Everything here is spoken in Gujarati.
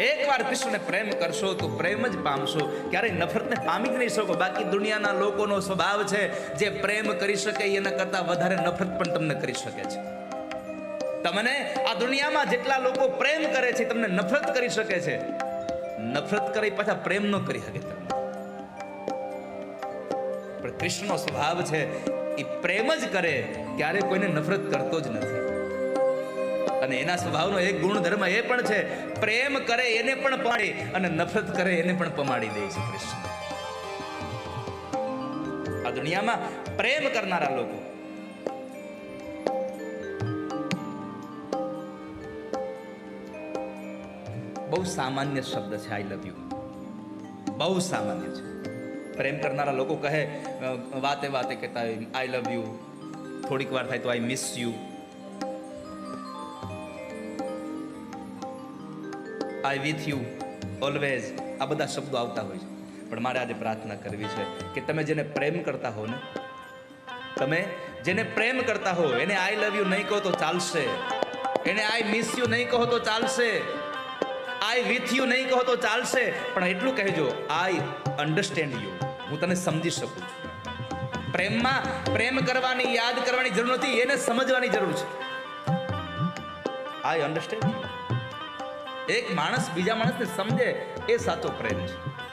એકવાર કૃષ્ણને પ્રેમ કરશો તો પ્રેમ જ પામશો. ક્યારેય નફરતને પામી જ નહીં શકો. બાકી દુનિયાના લોકોનો સ્વભાવ છે, જે પ્રેમ કરી શકે એના કરતાં વધારે નફરત પણ તમને કરી શકે છે. તમને આ દુનિયામાં જેટલા લોકો પ્રેમ કરે છે તમને નફરત કરી શકે છે. નફરત કરી પાછા પ્રેમ ન કરી શકે તમને. પણ કૃષ્ણનો સ્વભાવ છે, એ પ્રેમ જ કરે, ક્યારે કોઈને નફરત કરતો જ નથી. અને એના સ્વભાવનો એક ગુણધર્મ એ પણ છે, પ્રેમ કરે એને પણ પમાડી અને નફરત કરે એને પણ પમાડી દે છે કૃષ્ણ. આ દુનિયામાં પ્રેમ કરનારા લોકો. બહુ સામાન્ય શબ્દ છે આઈ લવ યુ બહુ સામાન્ય છે. પ્રેમ કરનારા લોકો કહે વાતે વાતે કહેતા આઈ લવ યુ થોડીક વાર થાય તો I miss you I with you always આ બધા શબ્દો આવતા હોય છે. પણ મારે આજે પ્રાર્થના કરવી છે કે તમે જેને પ્રેમ કરતા હો ને, તમે જેને પ્રેમ કરતા હો એને આઈ લવ યુ નહીં કહો તો ચાલશે. એને આઈ મિસ યુ નહીં કહો તો ચાલશે. આઈ વિથ યુ નહીં કહો તો ચાલશે. પણ એટલું કહેજો આઈ અન્ડરસ્ટેન્ડ યુ હું તને સમજી શકું છું. પ્રેમમાં પ્રેમ કરવાની, યાદ કરવાની જરૂર નથી, એને સમજવાની જરૂર છે. આઈ અન્ડરસ્ટેન્ડ યુ એક માણસ બીજા માણસને સમજે એ સાચો પ્રેમ છે.